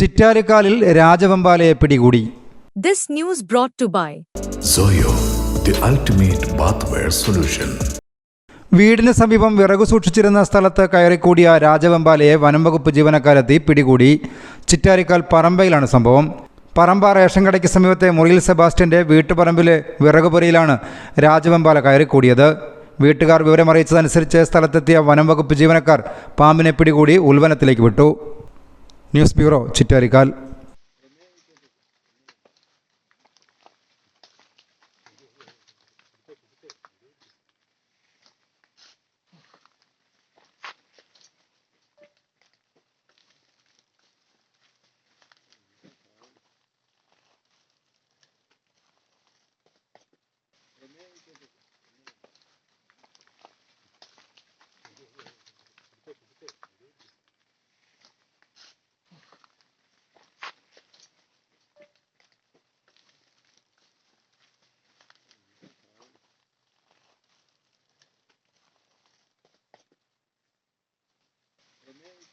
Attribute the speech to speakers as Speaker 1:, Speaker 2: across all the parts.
Speaker 1: ചിറ്റാരിക്കാലിൽ രാജവെമ്പാലയെ പിടികൂടി.
Speaker 2: This news brought to by
Speaker 3: Zoyo, the ultimate bathware solution
Speaker 1: വീടിന് സമീപം വിറകു സൂക്ഷിച്ചിരുന്ന സ്ഥലത്ത് കയറിക്കൂടിയ രാജവെമ്പാലയെ വനംവകുപ്പ് ജീവനക്കാരെത്തി പിടികൂടി. ചിറ്റാരിക്കാൽ പറമ്പയിലാണ് സംഭവം. പറമ്പ റേഷൻ കടയ്ക്ക് സമീപത്തെ മുറിയിൽ സെബാസ്റ്റ്യന്റെ വീട്ടുപറമ്പിലെ വിറകുപുരയിലാണ് രാജവെമ്പാല കയറിക്കൂടിയത്. വീട്ടുകാർ വിവരമറിയിച്ചതനുസരിച്ച് സ്ഥലത്തെത്തിയ വനംവകുപ്പ് ജീവനക്കാർ പാമ്പിനെ പിടികൂടി ഉൽവനത്തിലേക്ക് വിട്ടു. News bureau Chittarikkal.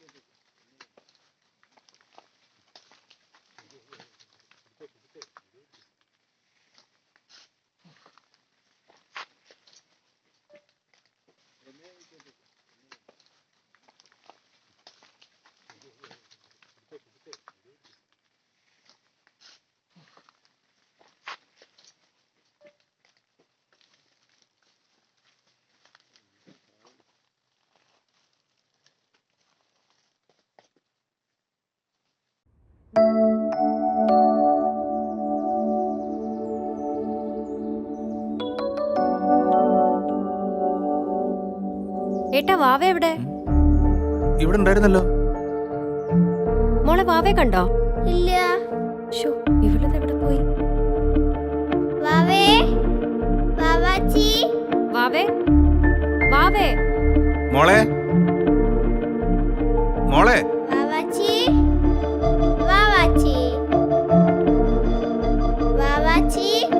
Speaker 1: Gracias.
Speaker 4: ഏട്ടാ വാവ എവിടെ?
Speaker 5: ഇവിടെ ഉണ്ടായിരുന്നല്ലോ.
Speaker 4: മോളെ വാവ കണ്ടോ?
Speaker 6: ഇല്ല.
Speaker 4: ഷോ ഇവളത് എവിടെ പോയി?
Speaker 6: വാവേ വാവാച്ചി.
Speaker 4: വാവേ വാവേ.
Speaker 5: മോളെ മോളെ.
Speaker 6: വാവാച്ചി വാവാച്ചി. വാവാച്ചി.